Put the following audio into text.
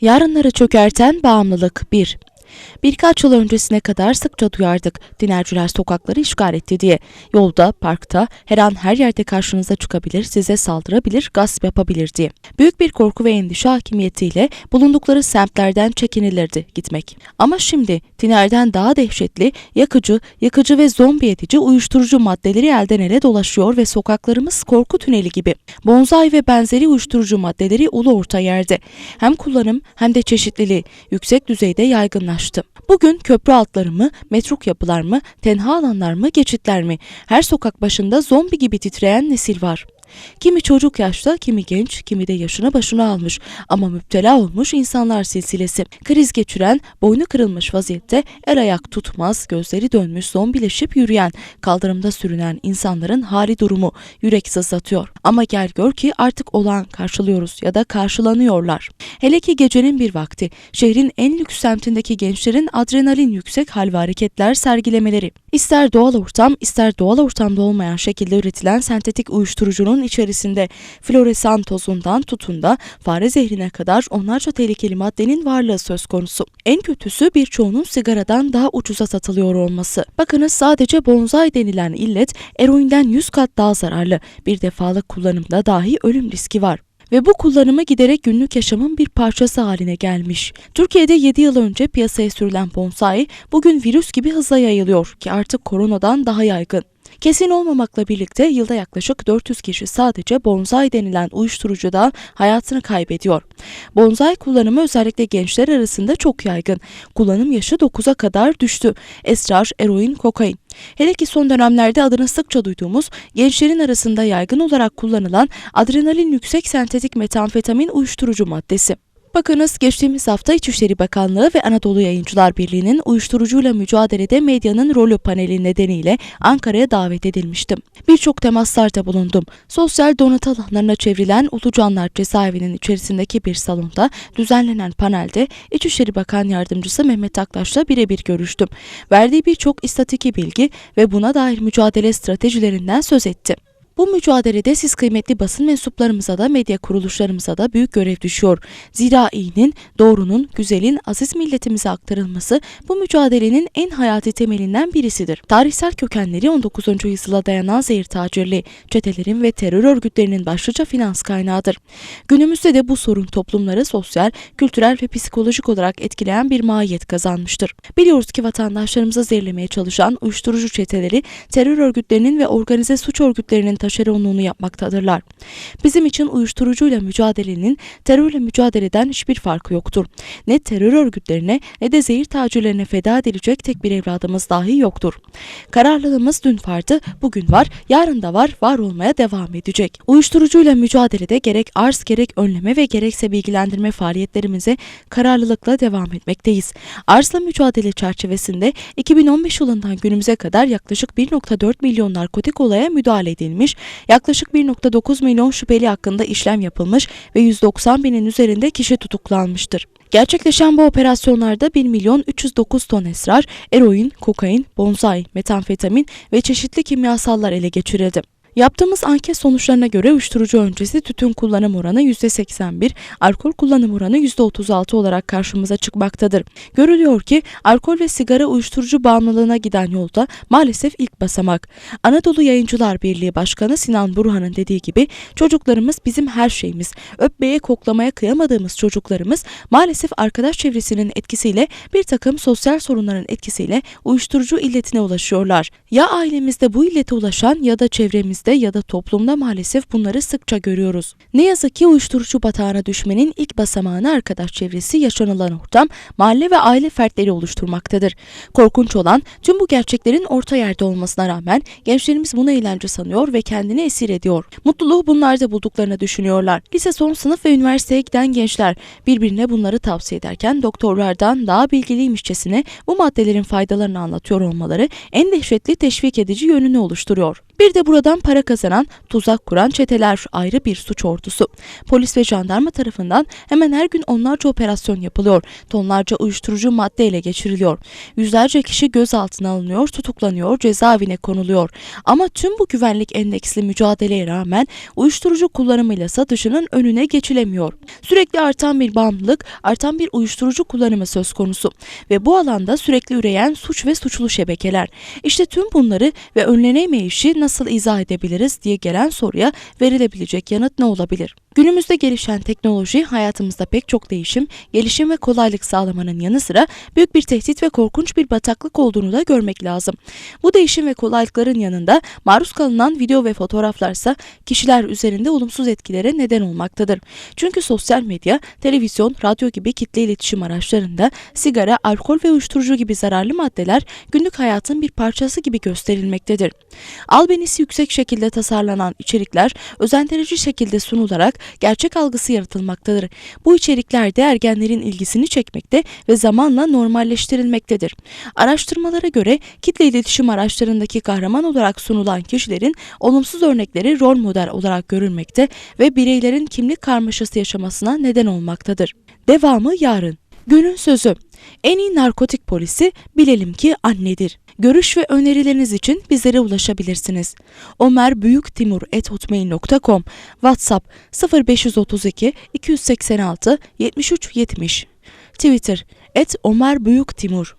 Yarınları çökerten bağımlılık 1. Birkaç yıl öncesine kadar sıkça duyardık dinerciler sokakları işgal etti diye. Yolda, parkta, her an her yerde karşınıza çıkabilir, size saldırabilir, gasp yapabilir diye. Büyük bir korku ve endişe hakimiyetiyle bulundukları semtlerden çekinilirdi gitmek. Ama şimdi dinerden daha dehşetli, yakıcı, yakıcı ve zombi edici uyuşturucu maddeleri elden ele dolaşıyor ve sokaklarımız korku tüneli gibi. Bonzai ve benzeri uyuşturucu maddeleri ulu orta yerde. Hem kullanım hem de çeşitliliği yüksek düzeyde yaygınlaştı. Bugün köprü altları mı, metruk yapılar mı, tenha alanlar mı, geçitler mi? Her sokak başında zombi gibi titreyen nesil var. Kimi çocuk yaşta, kimi genç, kimi de yaşına başına almış ama müptela olmuş insanlar silsilesi. Kriz geçiren, boynu kırılmış vaziyette el ayak tutmaz, gözleri dönmüş zombileşip yürüyen, kaldırımda sürünen insanların hali durumu yürek sızlatıyor. Ama gel gör ki artık olan karşılıyoruz ya da karşılanıyorlar. Hele ki gecenin bir vakti, şehrin en lüks semtindeki gençlerin adrenalin yüksek hal ve hareketler sergilemeleri. İster doğal ortam, ister doğal ortamda olmayan şekilde üretilen sentetik uyuşturucunun içerisinde floresan tozundan tutun da fare zehrine kadar onlarca tehlikeli maddenin varlığı söz konusu. En kötüsü birçoğunun sigaradan daha ucuza satılıyor olması. Bakınız sadece bonzai denilen illet eroinden 100 kat daha zararlı. Bir defalık kullanımda dahi ölüm riski var ve bu kullanımı giderek günlük yaşamın bir parçası haline gelmiş. Türkiye'de 7 yıl önce piyasaya sürülen bonsai bugün virüs gibi hızla yayılıyor ki artık koronadan daha yaygın. Kesin olmamakla birlikte yılda yaklaşık 400 kişi sadece bonsai denilen uyuşturucuda hayatını kaybediyor. Bonsai kullanımı özellikle gençler arasında çok yaygın. Kullanım yaşı 9'a kadar düştü. Esrar, eroin, kokain. Hele ki son dönemlerde adını sıkça duyduğumuz gençlerin arasında yaygın olarak kullanılan adrenalin yüksek sentetik metamfetamin uyuşturucu maddesi. Bakınız geçtiğimiz hafta İçişleri Bakanlığı ve Anadolu Yayıncılar Birliği'nin uyuşturucuyla mücadelede medyanın rolü paneli nedeniyle Ankara'ya davet edilmiştim. Birçok temaslarda bulundum. Sosyal donat alanlarına çevrilen Ulucanlar cezaevinin içerisindeki bir salonda düzenlenen panelde İçişleri Bakan Yardımcısı Mehmet Aktaş'la birebir görüştüm. Verdiği birçok istatiki bilgi ve buna dair mücadele stratejilerinden söz etti. Bu mücadelede siz kıymetli basın mensuplarımıza da medya kuruluşlarımıza da büyük görev düşüyor. Zira iyinin, doğrunun, güzelin aziz milletimize aktarılması bu mücadelenin en hayati temelinden birisidir. Tarihsel kökenleri 19. yüzyıla dayanan zehir tacirliği, çetelerin ve terör örgütlerinin başlıca finans kaynağıdır. Günümüzde de bu sorun toplumları sosyal, kültürel ve psikolojik olarak etkileyen bir mahiyet kazanmıştır. Biliyoruz ki vatandaşlarımızı zehirlemeye çalışan uyuşturucu çeteleri terör örgütlerinin ve organize suç örgütlerinin taşeronluğunu yapmaktadırlar. Bizim için uyuşturucuyla mücadelenin terörle mücadeleden hiçbir farkı yoktur. Ne terör örgütlerine ne de zehir tacirlerine feda edilecek tek bir evladımız dahi yoktur. Kararlılığımız dün vardı, bugün var, yarın da var, var olmaya devam edecek. Uyuşturucuyla mücadelede gerek arz gerek önleme ve gerekse bilgilendirme faaliyetlerimize kararlılıkla devam etmekteyiz. Arzla mücadele çerçevesinde 2015 yılından günümüze kadar yaklaşık 1.4 milyon narkotik olaya müdahale edilmiş, yaklaşık 1.9 milyon şüpheli hakkında işlem yapılmış ve 190 binin üzerinde kişi tutuklanmıştır. Gerçekleşen bu operasyonlarda 1 milyon 309 ton esrar, eroin, kokain, bonzai, metamfetamin ve çeşitli kimyasallar ele geçirildi. Yaptığımız anket sonuçlarına göre uyuşturucu öncesi tütün kullanım oranı %81, alkol kullanım oranı %36 olarak karşımıza çıkmaktadır. Görülüyor ki alkol ve sigara uyuşturucu bağımlılığına giden yolda maalesef ilk basamak. Anadolu Yayıncılar Birliği Başkanı Sinan Burhan'ın dediği gibi çocuklarımız bizim her şeyimiz. Öpmeye koklamaya kıyamadığımız çocuklarımız maalesef arkadaş çevresinin etkisiyle bir takım sosyal sorunların etkisiyle uyuşturucu illetine ulaşıyorlar. Ya ailemizde bu illete ulaşan ya da çevremizde ya da toplumda maalesef bunları sıkça görüyoruz. Ne yazık ki uyuşturucu batağına düşmenin ilk basamağını arkadaş çevresi, yaşanılan ortam, mahalle ve aile fertleri oluşturmaktadır. Korkunç olan tüm bu gerçeklerin orta yerde olmasına rağmen gençlerimiz bunu eğlence sanıyor ve kendini esir ediyor. Mutluluğu bunlarda bulduklarını düşünüyorlar. Lise son sınıf ve üniversiteye giden gençler birbirine bunları tavsiye ederken doktorlardan daha bilgiliymişçesine bu maddelerin faydalarını anlatıyor olmaları en dehşetli teşvik edici yönünü oluşturuyor. Bir de buradan para kazanan, tuzak kuran çeteler ayrı bir suç ordusu. Polis ve jandarma tarafından hemen her gün onlarca operasyon yapılıyor. Tonlarca uyuşturucu madde ele geçiriliyor. Yüzlerce kişi gözaltına alınıyor, tutuklanıyor, cezaevine konuluyor. Ama tüm bu güvenlik endeksli mücadeleye rağmen uyuşturucu kullanımıyla satışının önüne geçilemiyor. Sürekli artan bir bağımlılık, artan bir uyuşturucu kullanımı söz konusu ve bu alanda sürekli üreyen suç ve suçlu şebekeler. İşte tüm bunları ve önlenemeyişi nasıl izah edebiliriz diye gelen soruya verilebilecek yanıt ne olabilir? Günümüzde gelişen teknoloji hayatımızda pek çok değişim, gelişim ve kolaylık sağlamanın yanı sıra büyük bir tehdit ve korkunç bir bataklık olduğunu da görmek lazım. Bu değişim ve kolaylıkların yanında maruz kalınan video ve fotoğraflarsa kişiler üzerinde olumsuz etkilere neden olmaktadır. Çünkü sosyal medya, televizyon, radyo gibi kitle iletişim araçlarında sigara, alkol ve uyuşturucu gibi zararlı maddeler günlük hayatın bir parçası gibi gösterilmektedir. Albenisi yüksek şekilde tasarlanan içerikler özentirici şekilde sunularak gerçek algısı yaratılmaktadır. Bu içerikler de ergenlerin ilgisini çekmekte ve zamanla normalleştirilmektedir. Araştırmalara göre kitle iletişim araçlarındaki kahraman olarak sunulan kişilerin olumsuz örnekleri rol model olarak görülmekte ve bireylerin kimlik karmaşası yaşamasına neden olmaktadır. Devamı yarın. Günün sözü. En iyi narkotik polisi bilelim ki annedir. Görüş ve önerileriniz için bizlere ulaşabilirsiniz. Ömer Büyük Timur hotmail.com WhatsApp 0532 286 73 70 Twitter et Ömer Büyük Timur